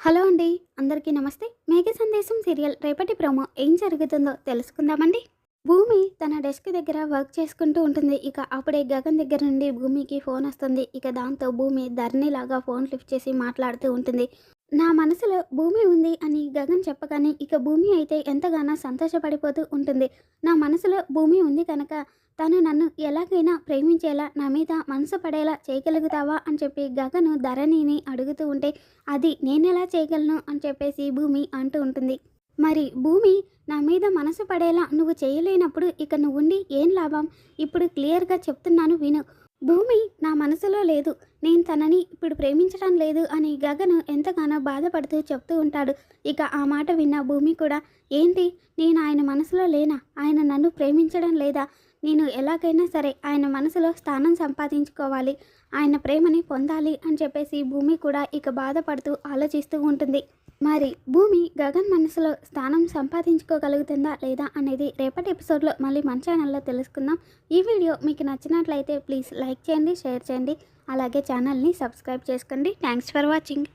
Hello అండి అందరికీ నమస్తే. మేఘ సందేశం సీరియల్ రేపటి ప్రోమో ఏం జరుగుతుందో తెలుసుకుందామండి. భూమి తన డెస్క్ దగ్గర వర్క్ చేసుకుంటూ ఉంటుంది. ఇక అప్పుడే గగన్ దగ్గర నుండి భూమికి ఫోన్ వస్తుంది. ఇక దాంతో భూమి ధరణిలాగా ఫోన్ లిఫ్ట్ చేసి మాట్లాడుతూ ఉంటుంది. నా మనసులో భూమి ఉంది అని గగన్ చెప్పగానే ఇక భూమి అయితే ఎంతగానో సంతోషపడిపోతూ ఉంటుంది. నా మనసులో భూమి ఉంది కనుక తను నన్ను ఎలాగైనా ప్రేమించేలా నా మీద మనసు పడేలా చేయగలుగుతావా అని చెప్పి గగను ధరణిని అడుగుతూ ఉంటే అది నేనెలా చేయగలను అని చెప్పేసి భూమి అంటూ ఉంటుంది. మరి భూమి నా మీద మనసు పడేలా నువ్వు చేయలేనప్పుడు ఇక నువ్వుండి ఏం లాభం? ఇప్పుడు క్లియర్గా చెప్తున్నాను విను. భూమి నా మనసులో లేదు. నేను తనని ఇప్పుడు ప్రేమించడం లేదు అని గగను ఎంతగానో బాధపడుతూ చెప్తూ ఉంటాడు. ఇక ఆ మాట విన్న భూమి కూడా ఏంటి? నేను ఆయన మనసులో లేనా? ఆయన నన్ను ప్రేమించడం లేదా? నేను ఎలాగైనా సరే ఆయన మనసులో స్థానం సంపాదించుకోవాలి. ఆయన ప్రేమని పొందాలి అని చెప్పేసి భూమి కూడా ఇక బాధపడుతూ ఆలోచిస్తూ ఉంటుంది. మరి భూమి గగన్ మనసులో స్థానం సంపాదించుకోగలుగుతుందా లేదా అనేది రేపటి ఎపిసోడ్లో మళ్ళీ మన ఛానల్లో తెలుసుకుందాం. ఈ వీడియో మీకు నచ్చినట్లయితే ప్లీజ్ లైక్ చేయండి షేర్ చేయండి. అలాగే ఛానల్ని సబ్స్క్రైబ్ చేసుకోండి. Thanks for watching.